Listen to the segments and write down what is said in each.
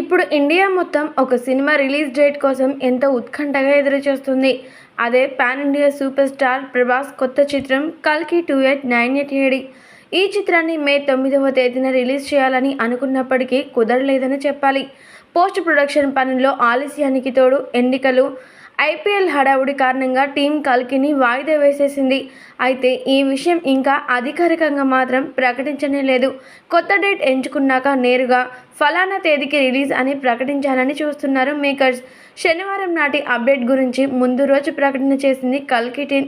ఇప్పుడు ఇండియా మొత్తం ఒక సినిమా రిలీజ్ డేట్ కోసం ఎంతో ఉత్కంఠగా ఎదురుచూస్తుంది. అదే pan India super star Prabhas కొత్త చిత్రం కల్కి two eight nine eight AD. ఈ చిత్రాన్ని మే తొమ్మిదవ తేదీన రిలీజ్ చేయాలని అనుకున్నప్పటికీ కుదరలేదని చెప్పాలి. పోస్ట్ ప్రొడక్షన్ పనుల్లో ఆలస్యానికి తోడు ఎన్నికలు ఐపీఎల్ హడావుడి కారణంగా టీం కల్కిని వాయిదా వేసేసింది. అయితే ఈ విషయం ఇంకా అధికారికంగా మాత్రం ప్రకటించనే లేదు. కొత్త డేట్ ఎంచుకున్నాక నేరుగా ఫలానా తేదీకి రిలీజ్ అని ప్రకటించాలని చూస్తున్నారు మేకర్స్. శనివారం నాటి అప్డేట్ గురించి ముందు రోజు ప్రకటన చేసింది కల్కి టీం.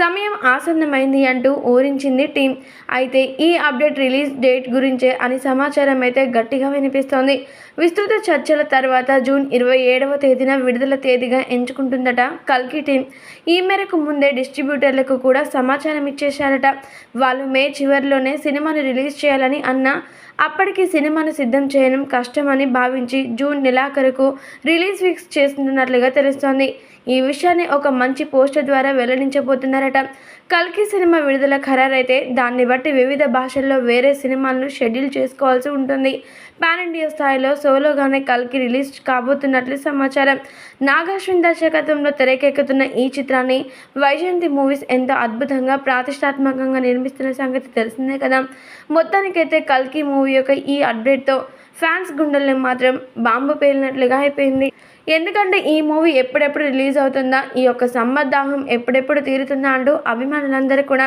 సమయం ఆసన్నమైంది అంటూ ఊరించింది టీం. అయితే ఈ అప్డేట్ రిలీజ్ డేట్ గురించే అని సమాచారం అయితే గట్టిగా వినిపిస్తోంది. విస్తృత చర్చల తర్వాత జూన్ ఇరవై ఏడవ తేదీన విడుదల తేదీగా ఎంచుకుంటుందట కల్కి టీం. ఈ మేరకు ముందే డిస్ట్రిబ్యూటర్లకు కూడా సమాచారం ఇచ్చేశారట. వాళ్ళు మే చివరిలోనే సినిమాను రిలీజ్ చేయాలని అన్నా అప్పటికి సినిమాను సిద్ధం చేయడం కష్టమని భావించి జూన్ నెలాఖరుకు రిలీజ్ ఫిక్స్ చేస్తున్నట్లుగా తెలుస్తోంది. ఈ విషయాన్ని ఒక మంచి పోస్టర్ ద్వారా వెల్లడించబోతున్నారట. కల్కి సినిమా విడుదల ఖరారైతే దాన్ని బట్టి వివిధ భాషల్లో వేరే సినిమాలను షెడ్యూల్ చేసుకోవాల్సి ఉంటుంది. పాన్ ఇండియా స్థాయిలో సోలోగానే కల్కి రిలీజ్ కాబోతున్నట్లు సమాచారం. నాగాశ్విన్ దర్శకత్వంలో తెరకెక్కుతున్న ఈ చిత్రాన్ని వైజయంతి మూవీస్ ఎంతో అద్భుతంగా ప్రతిష్టాత్మకంగా నిర్మిస్తున్న సంగతి తెలిసిందే కదా. మొత్తానికైతే కల్కి మూవీ యొక్క ఈ అప్డేట్తో ఫ్యాన్స్ గుండెల్ని మాత్రం బాంబు పేలినట్లుగా అయిపోయింది. ఎందుకంటే ఈ మూవీ ఎప్పుడెప్పుడు రిలీజ్ అవుతుందా ఈ యొక్క సమ్మర్దాహం ఎప్పుడెప్పుడు తీరుతుందా అంటూ అభిమానులందరూ కూడా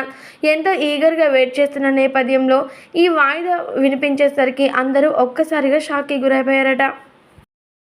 ఎంతో ఈగర్గా వెయిట్ చేస్తున్న నేపథ్యంలో ఈ వాయిదా వినిపించేసరికి అందరూ ఒక్కసారిగా షాక్కి గురైపోయారట.